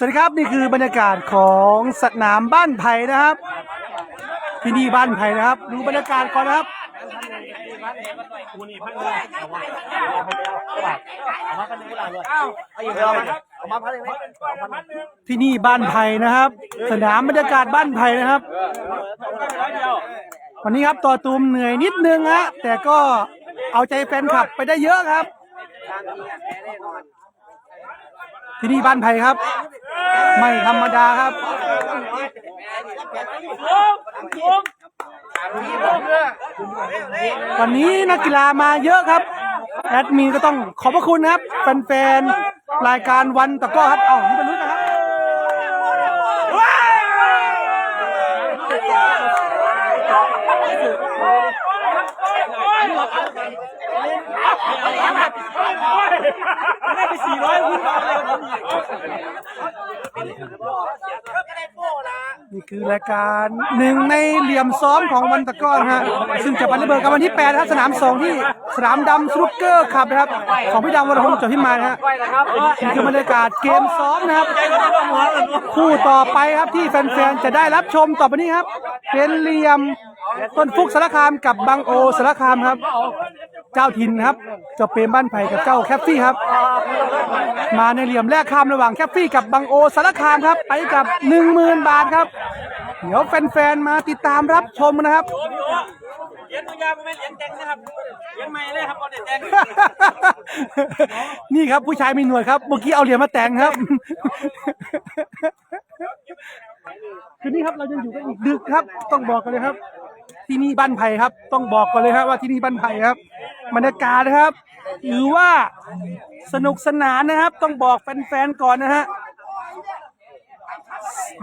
สวัสดีครับนี่คือบรรยากาศของสนามบ้านไผ่นะครับ ที่นี่บ้านไผ่นะครับ ดูบรรยากาศก่อนนะครับที่นี่บ้านไผ่นะครับ สนามบรรยากาศบ้านไผ่นะครับ วันนี้ครับต่อตูมเหนื่อยนิดนึงฮะแต่ก็เอาใจแฟนคลับไปได้เยอะครับ ที่นี่บ้านไผ่ครับ ไม่ธรรมดาครับวันนี้นักกีฬามาเยอะครับ แอดมินก็ต้องขอบพระคุณครับแฟนๆรายการวันตะก้อครับ เอ้านี่เป็นรุ่นนะครับ ได้ไปสี่ร้อยคุณเอาเลยผมอีกนี่คือรายการหนึ่งในเหลี่ยมซ้อมของวันตะกร้อนะฮะ ซึ่งจะไประเบิดกันวันที่8นะครับสนามสองที่สนามดำสนุกเกอร์ขับนะครับ ของพี่ดำวรพงศ์จบพิมานนะฮะนี่คือบรรยากาศเกมซ้อมนะครับ คู่ต่อไปครับที่แฟนๆจะได้รับชมต่อไปนี้ครับ เป็นเหลี่ยมต้นฟุกสารคามกับบางโอสารคามครับ เจ้าถิ่นครับเจ้าเปรมบ้านไผ่กับเจ้าแคปฟี่ครับ มาในเหลี่ยมแรกข้ามระหว่างแคปฟี่กับบางโอสารคามครับ ไปกับหนึ่งหมื่นบาทครับ เดี๋ยวแฟนๆมาติดตามรับชมนะครับเหรียญนุยาไม่เหรียญแดงนะครับเหรียญใหม่เลยครับเอาเหรียญแดงนี่ครับผู้ชายมีหนวดครับเมื่อกี้เอาเหรียญมาแต่งครับคืนนี้ครับเราจะอยู่กันอีกดึกครับ ต้องบอกกันเลยครับ ที่นี่บ้านไผ่ครับ ต้องบอกกันเลยครับว่าที่นี่บ้านไผ่ครับบรรยากาศนะครับหรือว่าสนุกสนานนะครับ ต้องบอกแฟนๆก่อนนะฮะ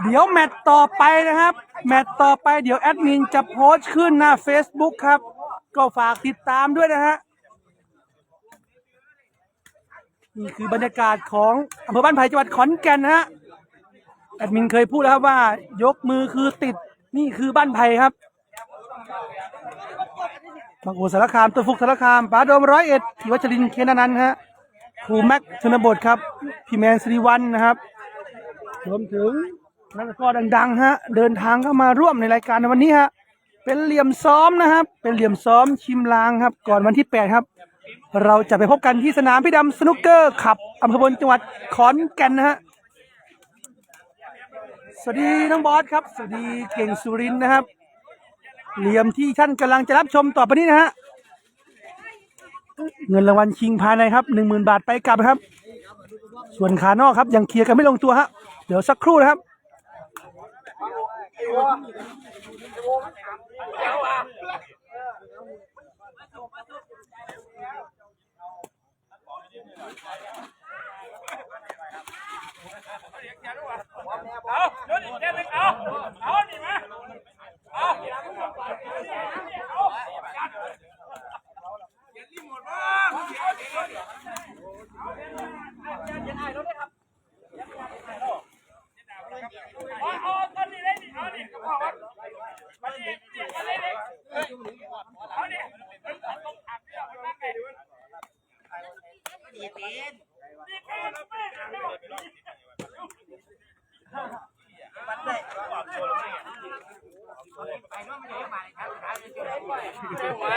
เดี๋ยวแมตต์ต่อไปนะครับ แมตต์ต่อไปเดี๋ยวแอดมินจะโพสต์ขึ้นหน้า Facebook ครับ ก็ฝากติดตามด้วยนะฮะนี่คือบรรยากาศของอำเภอบ้านไผ่จังหวัดขอนแก่นนะฮะแอดมินเคยพูดแล้วครับว่า ยกมือคือติดนี่คือบ้านไผ่ครับ บางโอสารคามตัวฟุกสารคามป๋าโดมร้อยเอ็ดพิวัชรินเคนนันท์ฮะครูแม็กชนบทครับพี่แมนสิริวัลนะครับรวมถึงนักกอดังๆฮะเดินทางเข้ามาร่วมในรายการในวันนี้ฮะเป็นเหลี่ยมซ้อมนะครับ เป็นเหลี่ยมซ้อมชิมลางครับ ก่อนวันที่แปดครับ เราจะไปพบกันที่สนามพี่ดำสนุกเกอร์ขับอำเภอบนจังหวัดขอนแก่นนะฮะสวัสดีน้องบอสครับ สวัสดีเก่งสุรินนะครับ เหลี่ยมที่ท่านกำลังจะรับชมต่อไปนี้นะฮะเงินรางวัลชิงภายในครับหนึ่งหมื่นบาทไปกลับครับ ส่วนขานอกครับยังเคลียร์กันไม่ลงตัวฮะเดี๋ยวสักครู่นะครับ เอาเดี๋ยวนี้แดงเลยเอาเอานี่มาเอาเอาอย่ารีบหมดว่าเอาเอาต้นนี้เลยนี่เอานี่ก็พอวะมาดิดิมาเลยดิเอาดิต้องขับเนี่ยมันนั่งไงดูดีตีนดีตีนไม่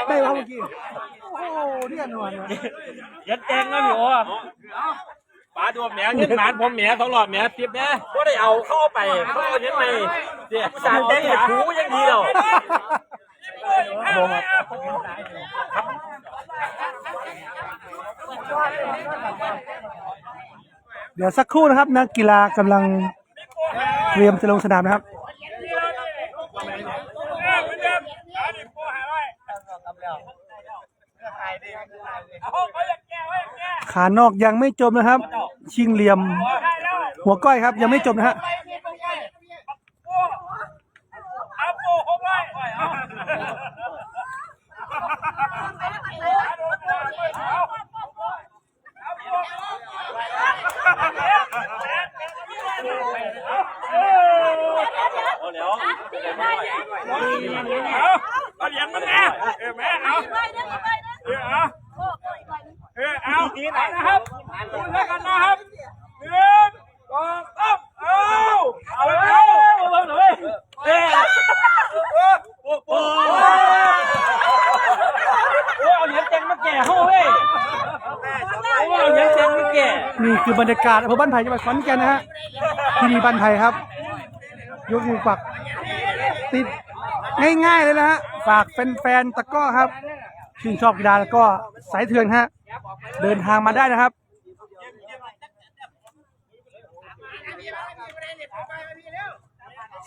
ได้แล้วเมื่อกี้ โอ้โหเรียนนวลนะ ยัดแดงนะพี่โอ้ป๋าดูแหมเงินหมาน ผมแหมสองหลอดแหมติบแหมก็ได้เอาเข้าไปเข้าเอาเงินใหม่เดี๋ยวสารแดงเนี่ยถูยังดีเราครับเดี๋ยวสักครู่นะครับ นักกีฬากำลังเตรียมจะลงสนามนะครับขานอกยังไม่จมนะครับ ชิงเหลี่ยม หัวก้อยครับ ยังไม่จบนะฮะเอาเหรียญมันแน่เออแม่เอา เอานี้ไหนะครับคุณแล้วกันนะครับหนึ่งสองสามเอาเอาเอาเอาเลยเฮ้ยโอ้โหเอาเหรียญเต็งมาแก่เขาเว้ยโอ้เอาเหรียญเต็งมาแก่นี่คือบรรยากาศอำเภอบ้านไผ่จังหวัดขอนแก่นนะฮะที่นี่บ้านไผ่ครับ ยกมือฝักติดง่ายๆเลยนะฮะฝากแฟนๆตะก้อครับชื่นชอบกีฬาแล้วก็สายเถื่อนฮะ เดินทางมาได้นะครับ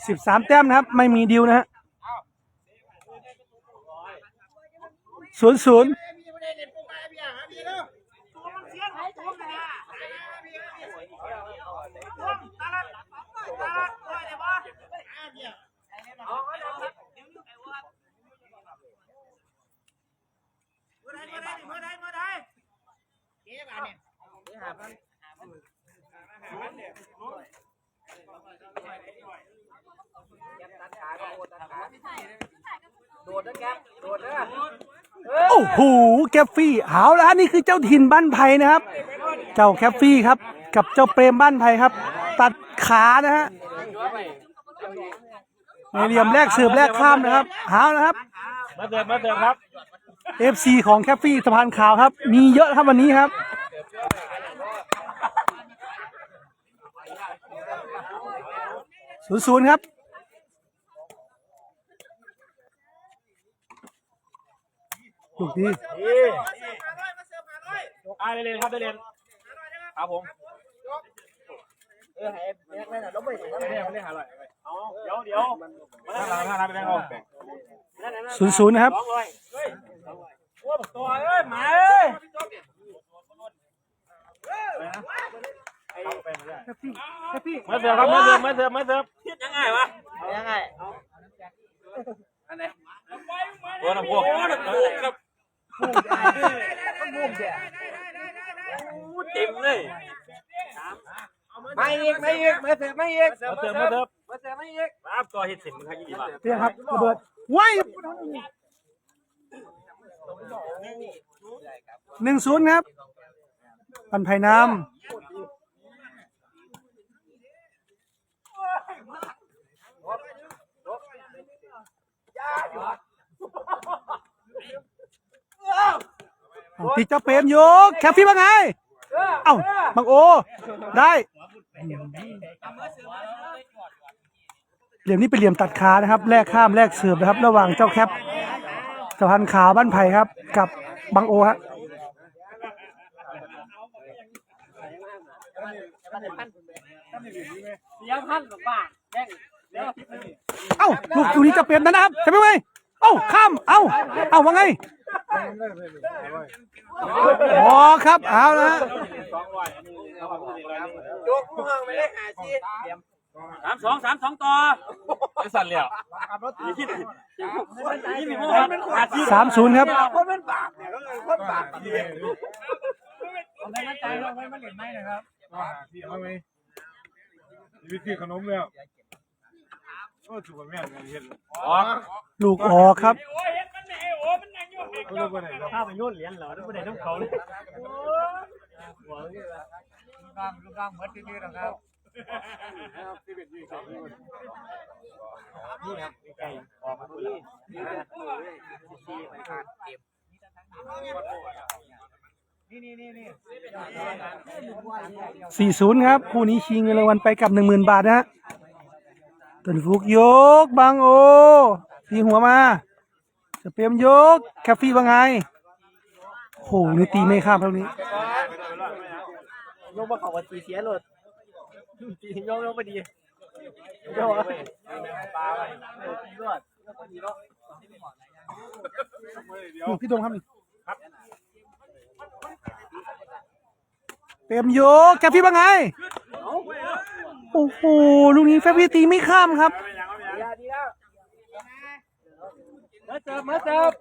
สิบสามแต้มนะครับ ไม่มีดิวนะฮะศูนย์ศูนย์ โอ้โหแคฟฟี่เอาละฮะนี่คือเจ้าถิ่นบ้านไผ่นะครับ เจ้าแคฟฟี่ครับ กับเจ้าเปรมบ้านไผ่ครับ ตัดขานะฮะในเหลี่ยมแรกเสือบแรกข้ามนะครับเอาละครับ มาเติมมาเติมครับ FC ของแคฟฟี่สะพานขาวครับ มีเยอะครับวันนี้ครับ ศูนย์ศูนย์ครับถูกดีดีอ่าได้เรียนครับได้เรียนครับผมเออให้แม่แม่น่ะล้มไปถึงแล้วไม่ได้ไม่ได้หาอะไรเอาเดี๋ยวเดี๋ยวมาทางทางทางไปแบงค์เอาศูนย์ศูนย์นะครับสองร้อยเฮ้ยโอ้บอกตัวเอ้ยหมาเอ้ยแคฟฟี่แคฟฟี่ มาเสิร์ฟครับมาเสิร์ฟมาเสิร์ฟมาเสิร์ฟยังไงวะยังไงอันไหนโอ้น้ำพวกครับเต็มเลยไม่อีกไม่อีกมาเสิร์ฟไม่อีกมาเสิร์ฟมาเสิร์ฟมาเสิร์ฟมาเสิร์ฟไม่อีกครับตัวเห็ดสินมันขยี้บ้างเรียกครับระเบิดว้ายหนึ่งศูนย์ครับปันไผ่น้ำ ติดเจ้าเปรมอยู่แคฟฟี่ว่าไง เอ้าบังโอ ได้ เหลี่ยมนี้เป็นเหลี่ยมตัดขานะครับ แลกข้ามแลกเสือบนะครับ ระหว่างเจ้าแคปสะพานขาวบ้านไผ่ครับ กับบังโอฮะเสียพันกว่าบาแย่งเดี๋ยว เอ้าลูกลูกนี้จะเปลี่ยนนะครับใช่ไหมเว้ยเอ้าข้าม เอ้าเอ้าว่าไงอ๋อครับเอาละฮะยกผู้ห้องไม่ได้หาซีสามสองสามสองต่อไม่สั่นเลยอะยี่สิบยี่สิบโมงอาทิตย์สามศูนย์ครับคนมันบาปเนี่ยก็เลยคนบาปดีไม่มั่นใจเราไม่มาเล่นไม่นะครับพี่เอาไหมวิธีขนมแล้ว โอ้ถูกแม่เห็นอ๋อลูกออกครับเขาเรียกว่าไหนครับข้าไปยุ่นเหรียญเหรอไม่ได้ต้องเขาเลยลูกร่างลูกร่างเหมือนที่นี่นะครับนี่นี่นี่นี่สี่ศูนย์ครับ คู่นี้ชิงเงินรางวัลไปกับหนึ่งหมื่นบาทนะฮะ ต้นฟุกยกบังโอตีหัวมาจะเปรียมยกแคฟฟี่ว่าไงโอ้โหนี่ตีไม่ข้ามเท่านี้ยกมาขอวันตีเสียหลดตียกยกไปดียกรอดนี่พี่ดงครับนี่เต็มโยกแกพี่ว่าไง โอ้โหลูกนี้แฟบพี่ตีไม่ข้ามครับดีแล้วมาเสิร์ฟมาเสิร์ฟ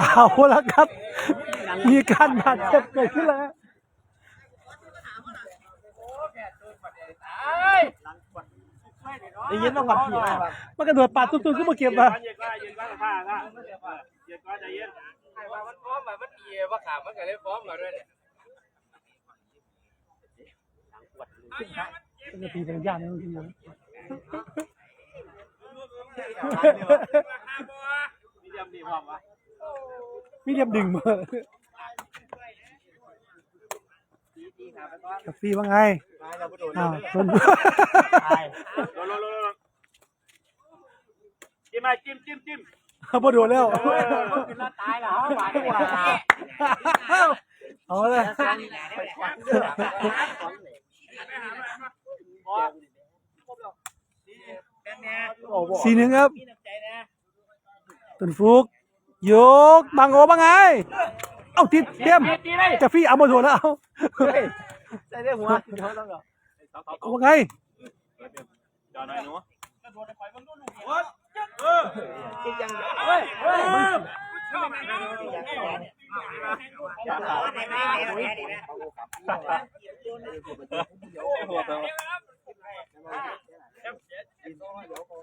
เอาแล้วครับ มีการบาดเจ็บเกิดขึ้นแล้วไได้ยินมาก่อนพี่มาครับมันกระโดดปาดตุ้มๆขึ้นมาเก็บมา เย็นว่าเย็นว่าผ้าผ้าเย็นว่าใจเย็นว่ามันฟ้อมแบบมันดีว่าขามันก็ได้ฟ้อมมาด้วยเนี่ยเป็นปีเป็นยานจริงๆมีเดียมดีพร้อมวะมีเรียบดึงมากับฟีว่าไงอ้าวโดนโลโลโลโลจิ้มมาจิ้มจิ้ม จิ้มเขาบ่โดนแล้วเป็นละตายแล้วหวานกว่าเอาเลยโอ้โหสี่หนึ่งครับตุนฟุกยกบังโอบังไง เอ้าติดเตรียมจะฟี่เอาบ่โดนแล้วเอาใส่ได้หัวเขาต้องเหรอเอาบังไงจอ หน่อยหนูกินยังเฮ้ยเฮ้ย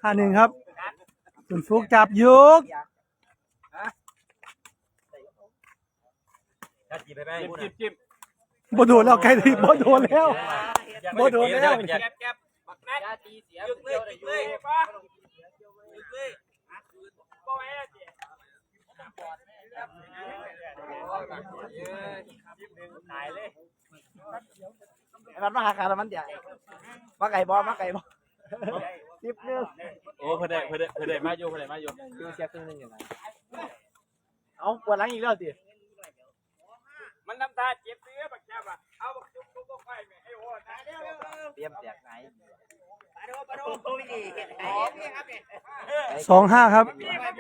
ห้าหนึ่งครับตุนฟุกจับยกจิ้มจิ้มจิ้มบ่โดนแล้วไกลทีบ่โดนแล้วบ่โดนแล้ว แก๊บแก๊บแม่ตีเสียยึกเลยยึกเลยป้ายึกเลยป้าไว้ละจี ตายเลย มันมาหาขาแล้วมันใหญ่มาไก่บอมาไก่บอสิบนึงโอ้เพื่อนได้เพื่อนได้เพื่อนได้มาอยู่เพื่อนได้มาอยู่คือเสียครึ่งนึงอย่างไรเอาปวดหลังอีกแล้วสิมันน้ำตาเจ็บเสื้อบักแก๊บอะเอาบักจุ๊บจุ๊บบักไฟแม่ไอ้โหดนะเร็วเร็วเตรียมแจกไหน สองห้าครับ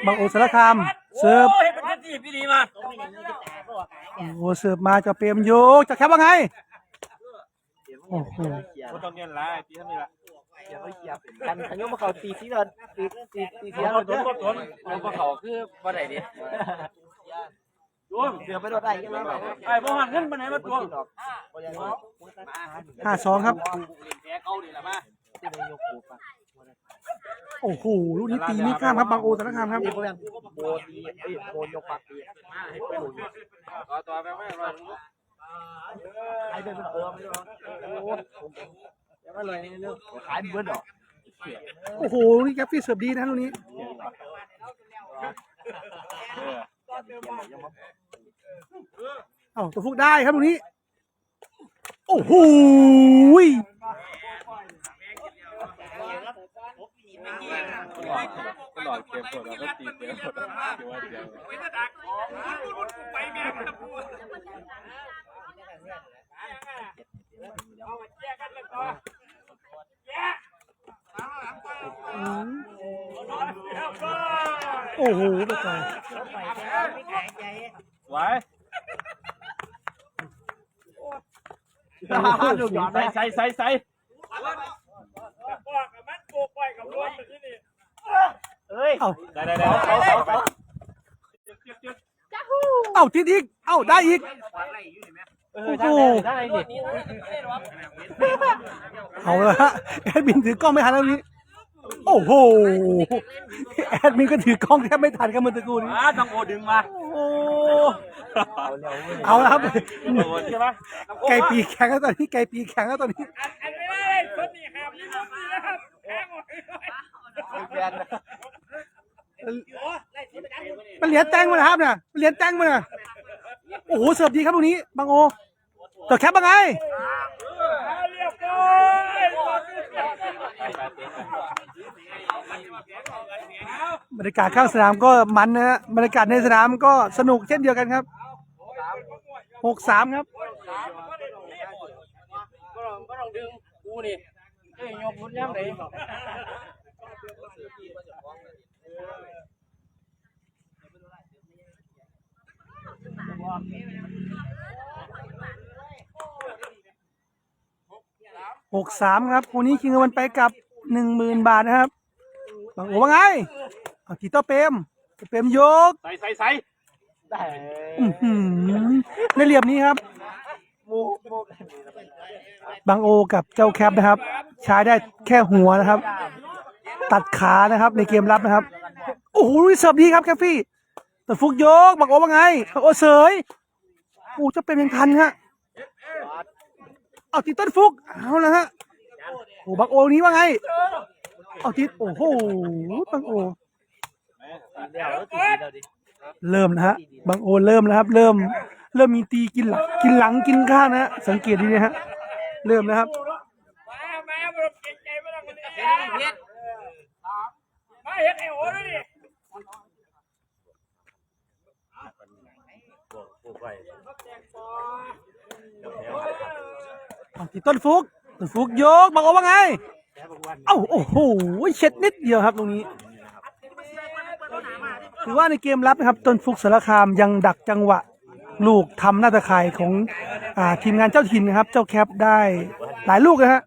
บังโอสารคาม เสิร์ฟโอ้ยเป็นทีพี่ดีมาโอ้โหเสิร์ฟมาจะเปรมโยกจะแคปว่าไง โอ้โหคนต้องเนียนละตีเท่านนี่ละเดี๋ยวเกียบกันขันยกมเขาตีสีเดินตีตีตีเสีเสียยรถรถรถรถพวกเขาคือว่าไหนดิรวมเสือไปโดนได้ยังไงไอ้พวกหันเงินไปไหนมาตัวห้าสองครับ แพ้เกาดีละโอ้โหลูกนี้ตีไม่ข้ามครับบางโอสารคามครับ โบยังโบตีเอ้ยโบยกปากตีต่อต่อไปไม่รอไอ้เดินเออไม่รู้โอ้ยังไม่เลยนี่เรื่องขายเบิร์ดดอโอ้โหนี่แกปปี้เสิร์ฟดีนะลูกนี้เอ้าตัวฟุกได้ครับลูกนี้ โอ้โห ยตลอดเกมหมดแล้วก็ตีเดียวหมดคือว่าเดียวโอ้โหไปไกลไว้ดูหยอดใส่ใส่ใส่ใส่ เอ้ยเอ้าได้ได้ได้เขาเขาเขาเอ้าติดอีก เอ้าได้อีกเออได้ได้ดิเอาละฮะแอดมินถือกล้องไม่ทันแล้วนี้ โอ้โห แอดมินก็ถือกล้องแทบไม่ทันกันเมื่อตะกูนี้อ่าต้องโอดึงมาโอ้เอาละครับโอใช่ไหมไก่ปีกแข็งแล้วตอนนี้ไก่ปีกแข็งแล้วตอนนี้ มันเหรียญแตงมานะครับเนี่ยมันเหรียญแตงมาน่ะโอ้โหเสิร์ฟดีครับตรงนี้บางโอต่อแคปบ้างไงบรรยากาศข้างสนามก็มันนะฮะบรรยากาศในสนามก็สนุกเช่นเดียวกันครับหกสามครับก็ต้องดึงกูนี่เอ้ยยกมุดย่ำไหน หกสามครับคู่นี้คิงเงินไปกับหนึ่งหมื่นบาทนะครับบางโอว่าไงเอาทีโต้เปรมเปรมยกใส่ใส่ใส่ได้อื้อหือในเหลี่ยมนี้ครับมูมูบางโอกับเจ้าแคปนะครับ ใช้ได้แค่หัวนะครับ ตัดขานะครับในเกมรับนะครับ โอ้โหเสิร์ฟดีครับแคฟฟี่แต่ ฟุกโยกบักโอว่าไง โอ้เสยโอ้จะเป็นยังทันฮะเอาติดต้นฟุกเอาละฮะโอ้บักโอนี้ว่าไงเอาติดโอ้โหบักโอ เริ่มนะฮะบางโอเริ่มแล้วครับ เริ่ม เริ่มมีตีกินหลังกินหลังกินข้างนะฮะสังเกตดีนะฮะเริ่มนะครับเอาที่ต้นฟุกต้นฟุกโยกบางโอว่าไงเอ้าโอ้โหเช็ดนิดเดียวครับตรงนี้ ถือว่าในเกมรับนะครับต้นฟุกสารคามยังดักจังหวะลูกทำหน้าตะข่ายของอาทีมงานเจ้าถิ่นนะครับ เจ้าแคปได้หลายลูกนะฮะ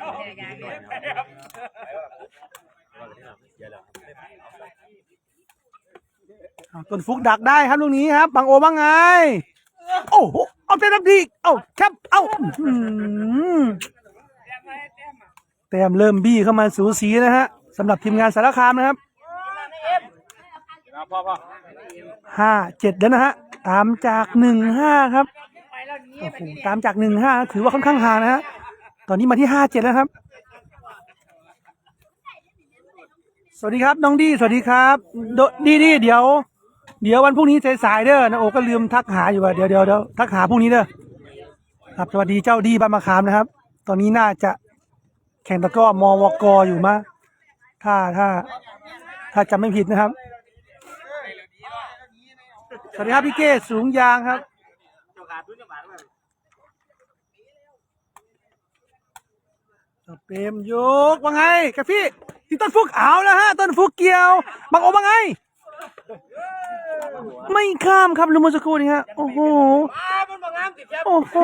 เอา ต้นฟุกดักได้ครับลูกนี้ครับบางโอบ้างไง โอ้โห เอาเต็มทีเอาแคปเอาแต้มเริ่มบี้เข้ามาสูสีนะฮะสำหรับทีมงานสารคามนะครับห้าเจ็ดแล้วนะฮะ ตามจากหนึ่งห้าครับโอ้โหตามจากหนึ่งห้าถือว่าค่อนข้างห่างนะฮะ ตอนนี้มาที่ห้าเจ็ดแล้วครับ สวัสดีครับ น้องดี สวัสดีครับดดีดีเดี๋ยว เดี๋ยววันพรุ่งนี้สายๆเด้อนะโอก็ลืมทักหาอยู่ว่าเดี๋ยวเดี๋ยวเดี๋ยวทักหาพรุ่งนี้เด้อครับสวัสดีเจ้าดีบ้านมะขามนะครับ ตอนนี้น่าจะแข่งตะก้อมวกอยู่มาถ้าถ้า ถ้าจำไม่ผิดนะครับ สวัสดีครับพี่เก้สูงยางครับเปรมยกว่าไงกาฟี่ที่ต้นฟุกเอาแล้วฮะต้นฟุกเกี่ยวบังโอว่าไง ไม่ข้ามครับลืมเมื่อสักครู่นี้ฮะโอ้โหโอ้โห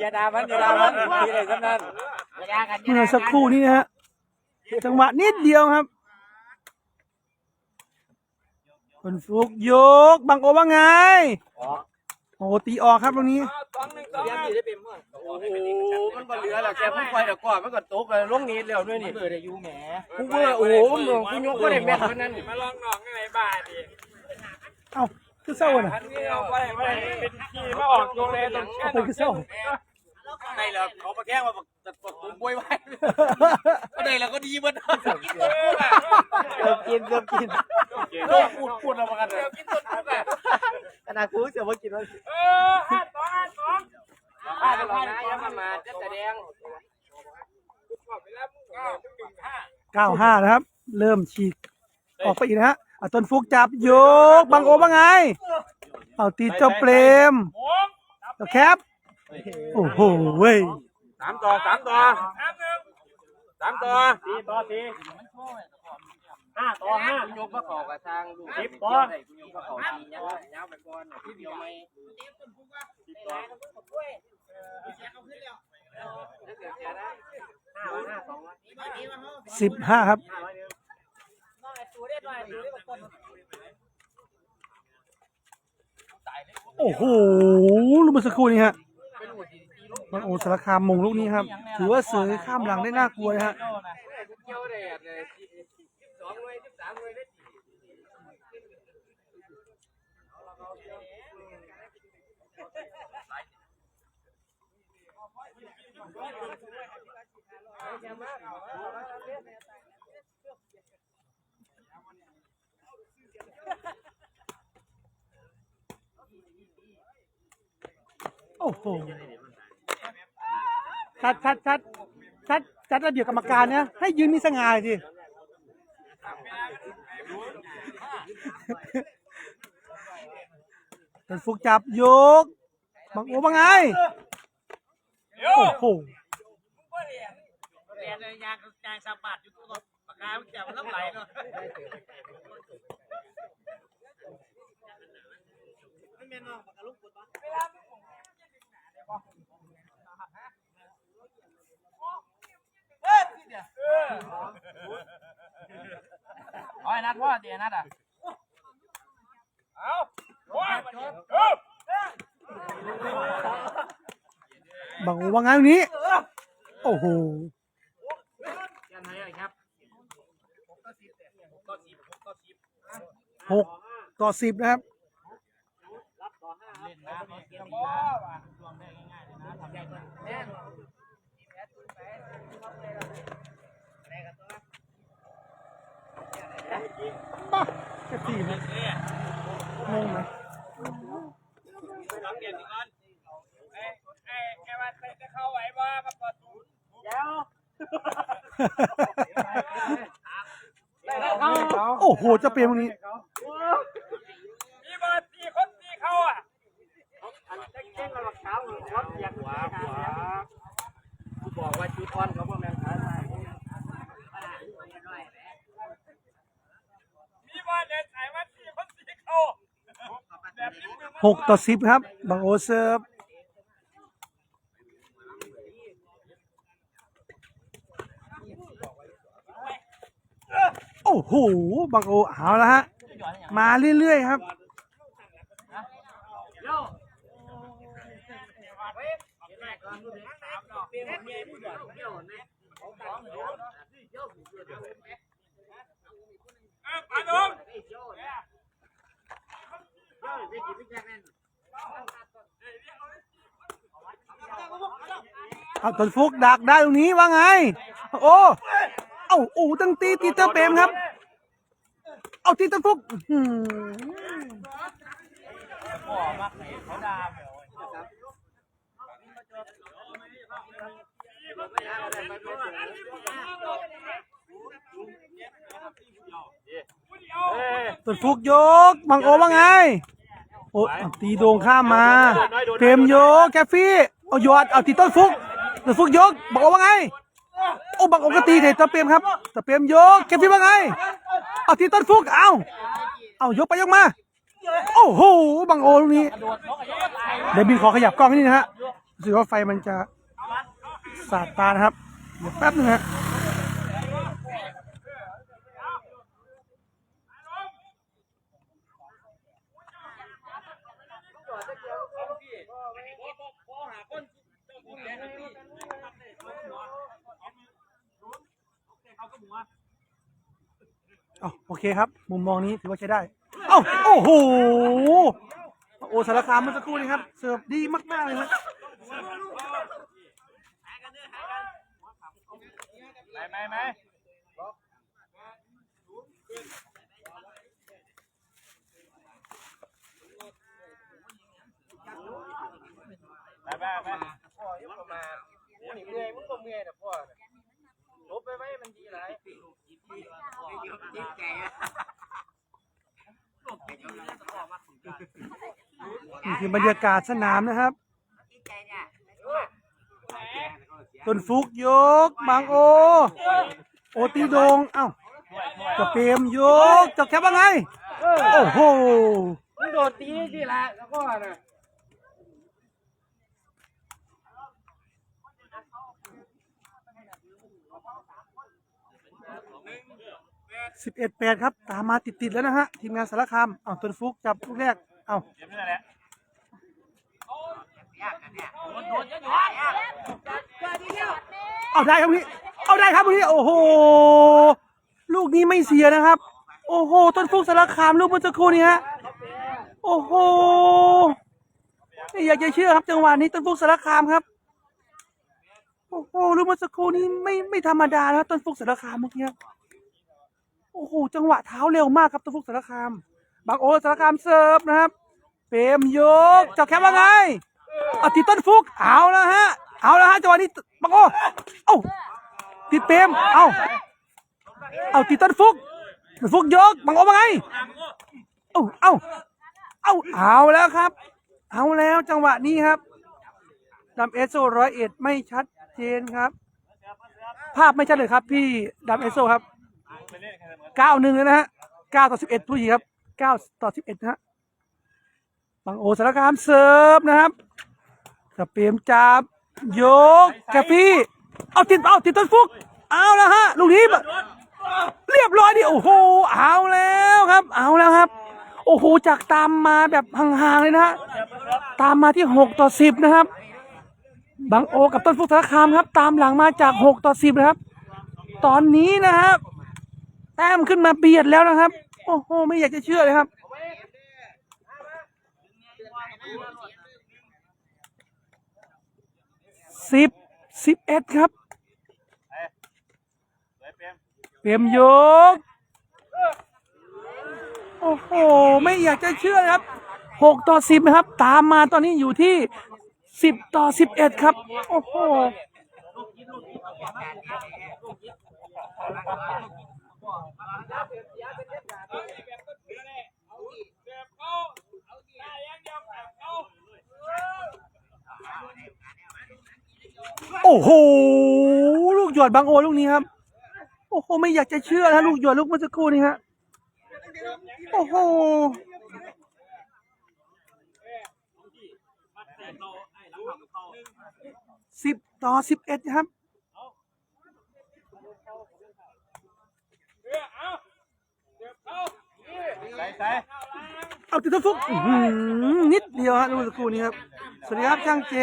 อย่าด่ามันอย่าด่ามันตีเลยสำนันเมื่อสักครู่นี้นะฮะจังหวะนิดเดียวครับต้นฟุกยกบังโอว่าไง โอ้โหตีออกครับตรงนี้โอ้โหมันบ่เหลือแล้วแกผู้ไฟแต่ก่อนมันก็ตกเลยลงนี้แล้วด้วยนี่เบอร์ได้อยู่แหมผู้เบอร์โอ้โหมึงกูยกก็ได้แม่นเท่านั้นมาลองหนองในบ้านดิเอ้าคือเศร้าน่ะอันนี้เอาไปไปเป็นขี่มาออกโรงเรียนตรงเอาไปคือเศร้าในแล้วเขามาแกล้งมาตัดปกตุ้มบวยไว้ก็ได้แล้วก็ดีมันเริ่มกินเริ่มกินเริ่มพูดพูดแล้วมากันเลย ขนาดกูเสียว่ากินแล้วเออห้าสองห้าสองป้าจะลองนะยังมาจะแสดงเก้าห้านะครับ เริ่มฉีก ออกไปอีกนะฮะเอาต้นฟุกจับโยกบังโอว่าไง เอาตีเจ้าเปรมเจ้าแคปโอ้โหเว้ยสามต่อสามต่อสามต่อสี่ต่อสี่ ห้าต่อห้า ยกมาขอกระทางลูกสิบต่อกูยกมาขอทีเนี้ยยาวไปก่อนที่เดียวไหมสิบต่อสิบห้าครับโอ้โหลูกเมื่อสักครู่นี้ฮะบังโอสารคามมงลูกนี้ครับ ถือว่าเสือข้ามหลังได้น่ากลัวนะฮะเกี่ยวได้เลย สองเลยสิบสามเลยโอ้โหชัดชัดชัดชัดชัดระเบียบกรรมการเนี่ยให้ยืนมีสง่าสิ ต้นฟุกจับโยกบังโอว่าไงโอ้โหเรียนยางยางสะบัดอยู่ตัวปากกาแก้วมันไหลเนาะโอ้ยนัดว่าเดี๋ยวนัดอะ เาว้าบังอูว่าไงวันนี้ โอ้โห ยังไะครับหกต่อสิบนะครับ เล่นน้ำเกมนี้นะรวมได้ง่ายๆเลยนะทำได้แน่นบ้าจะตีมันเนี่ย ไหมโอ้โห จะเปลี่ยนตรงนี้ มีบอลตีคนตีเข้าอะ บอกว่าจุดอ่อนเขาบ่แม่นขาซ้าย มีบอลเดินสายมาตีคนตีเข้าแบบนี้มือ หกต่อสิบครับ บางโอเซิร์ฟโอ้โหบางโอเอาแล้วฮะ มาเรื่อย ๆ ครับ เออปาดง เอาต้นฟุกดักได้ตรงนี้ว่าไง โอ้เอาโอ้ตั้งตีตีเตอร์เปมครับ เอาตีต้นฟุกต้นฟุกยกบังโอว่าไงโอ้เอาตีโดงข้ามมาเปรมโยกแกฟฟี่เอายอดเอาตีต้นฟุก ต้นฟุกยกบอกว่าไงโอ้บังโอกตีเถตะเปรมครับตะเปรมยกเก็บที่ว่าไงเอาทีต้นฟุกเอาเอายกไปยกมาโอ้โหบังโอลูกนี้เดี๋ยวบินขอขยับกล้องนิดนึงนะฮะรู้สึกว่าไฟมันจะสาดตานะครับเดี๋ยวแป๊บนึงฮะ เอ้าโอเคครับ มุมมองนี้ถือว่าใช้ได้ เอ้าโอ้โหโอสารคามเมื่อสักครู่นี้ครับเสิร์ฟดีมากๆเลยครับไหมไหมไหมไปไปไปพ่อยกมาโอ้นี่เมื่อยมึงก็เมื่อยนะพ่อลบไปไว้มันดีหลา ยจิตใจอะนี่คือบรรยากาศสนามนะครับ ต้นฟุกยกบางโอ โอตีโดง เอ้าจะเปรมยกจะแคปว่าไง โอ้โหมึงโดดตีดีละแล้วก็น่ะ สิบเอ็ดแปดครับ ตามมาติดๆแล้วนะฮะ ทีมงานสารคามเอ้าต้นฟุกจับลูกแรก เอ้าเดี๋ยวนี่แหละเอาได้ครับพี่ เอาได้ครับพี่ โอ้โห ลูกนี้ไม่เสียนะครับ โอ้โห ต้นฟุกสารคามลูกเมื่อสักครู่นี้ฮะ โอ้โหไม่อยากจะเชื่อครับจังหวะนี้ต้นฟุกสารคามครับ โอ้โหลูกเมื่อสักครู่นี้ไม่ไม่ธรรมดานะครับต้นฟุกสารคามเมื่อกี้โอ้โหจังหวะเท้าเร็วมากครับต้นฟุกสารคามบางโอสารคามเสิร์ฟนะครับเปรมยกเจ้าแคปว่าไงอติดต้นฟุกเอาแล้วฮะ เอาแล้วฮะจังหวะนี้บางโอเอ้าติดเปรมเอาเอาติดต้นฟุกฟุกยกบางโอว่าไงเอ้าเอ้าเอ้าเอาแล้วครับ เอาแล้วจังหวะนี้ครับดำเอสโซร้อยเอ็ดไม่ชัด เจนครับ ภาพไม่ชัดเลยครับ พี่ดำเอสโซครับเก้าหนึ่งเลยนะฮะเก้าต่อสิบเอ็ดผู้หญิงครับเก้าต่อสิบเอ็ดนะฮะบางโอสารคามเสิร์ฟนะครับกระเปียมจับยกแกปปี้เอาติดเอาติดต้นฟุก เอาแล้วฮะลูกนี้แบเรียบร้อยดิโอ้โหเอาแล้วครับ เอาแล้วครับ โอ้โหจากตามมาแบบห่างๆเลยนะฮะตามมาที่หกต่อสิบนะครับ บางโอกับต้นฟุกสารคามครับ ตามหลังมาจากหกต่อสิบนะครับ ตอนนี้นะครับ แต้มขึ้นมาเบียดแล้วนะครับ โอ้โหไม่อยากจะเชื่อเลยครับสิบสิบเอ็ดครับเปรียมยก โอ้โห ไม่อยากจะเชื่อครับหกต่อสิบนะครับ ตามมาตอนนี้อยู่ที่ สิบต่อสิบเอ็ดครับ โอ้โหโอ้โห ลูกหยอดบางโอลูกนี้ครับ โอ้โห ไม่อยากจะเชื่อนะลูกหยอดลูกเมื่อสักครู่นี้ฮะ โอ้โห สิบต่อสิบเอ็ดครับเอาติดทุกอื้อหือนิดเดียวฮะลูสักครู่นี้ครับ สวัสดีครับช่างเจ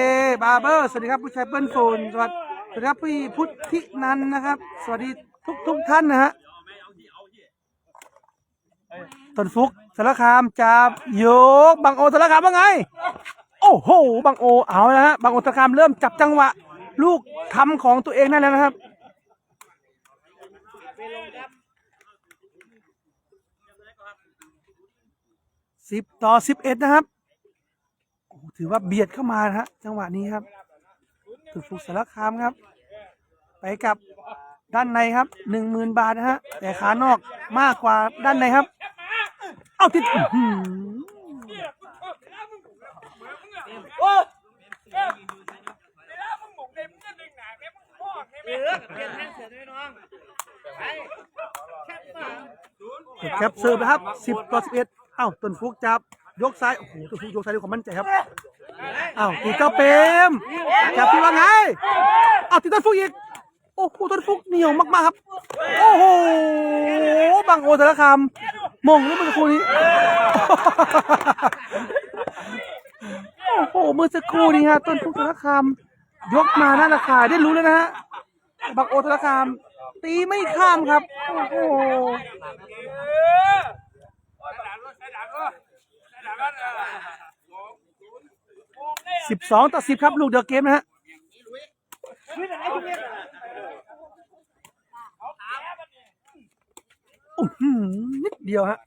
บาร์เบอร์ สวัสดีครับผู้ชายเปิ้ลโฟนสวัสดีสวัสดีครับพี่พุทธินันท์นะครับ สวัสดีทุกทุกท่านนะฮะต้นฟุกสารคามจับโยกบางโอสารคามว่าไง อ้โหบางโอเอาแล้วฮะบางโอสารคามเริ่มจับจังหวะ ลูกทำของตัวเองได้แล้วนะครับสิบต่อสิบเอ็ดนะครับถือว่าเบียดเข้ามานะฮะจังหวะนี้ครับต้นฟุกสารคามครับ ไปกับด้านในครับหนึ่งหมื่นบาทนะฮะแต่ขานอกมากกว่าด้านในครับ เอาติด อื้อหือแคปเซิร์ฟนะครับสิบต่อสิบเอ็ดเอ้าต้นฟุกจับยกซ้ายโอ้โหต้นฟุกยกซ้ายด้วยความมั่นใจครับเอ้าตีเจ้าเปรมจับที่ว่าไงเอ้าตีต้นฟุกอีกโอ้โหต้นฟุกเหนียวมากๆครับ โอ้โหบางโอสารคามมงหรือเมื่อสักครู่นี้ โอ้โหเมื่อสักครู่นี้ฮะต้นฟุกสารคามยกมาหน้าราคาได้รู้แล้วนะฮะบางโอสารคาม ตีไม่ข้ามครับ โอ้โหสิบสองต่อสิบครับลูกเดอะเกมนะฮะนิดเดียวฮะ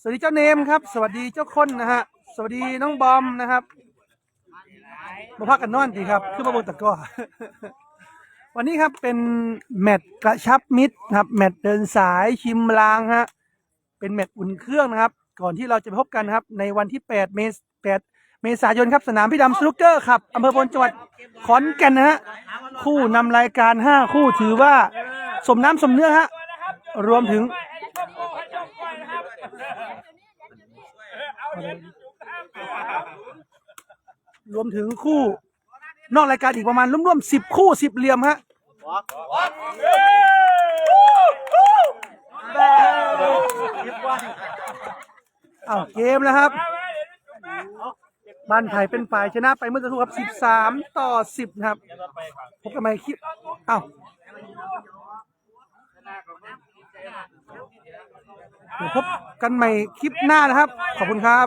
สวัสดีเจ้าเนมครับ สวัสดีเจ้าคนนะฮะ วัสดีน้องบอมนะครับมาพักกันนอนดีครับ คือมาบนตะก้อวันนี้ครับเป็นแมตช์กระชับมิตรนะครับ แมตช์เดินสายชิมลางฮะเป็นแมตช์อุ่นเครื่องนะครับ ก่อนที่เราจะไปพบกันครับ ในวันที่ 8 เมษ8เมษายนครับ สนามพี่ดำสนุกเกอร์ครับอำเภอพลจังหวัดขอนแก่นนะฮะคู่นำรายการ 5 คู่ถือว่าสมน้ำสมเนื้อฮะรวมถึง รวมถึงคู่ นอกรายการอีกประมาณร่วมๆสิบคู่สิบเหลี่ยมฮะอ้าวเกมแล้วครับบ้านไผ่เป็นฝ่ายชนะไปเมื่อสักครู่ครับสิบสามต่อสิบนะครับพบกันใหม่คลิปอ้าวเดี๋ยวพบกันใหม่คลิปหน้านะครับ ขอบคุณครับ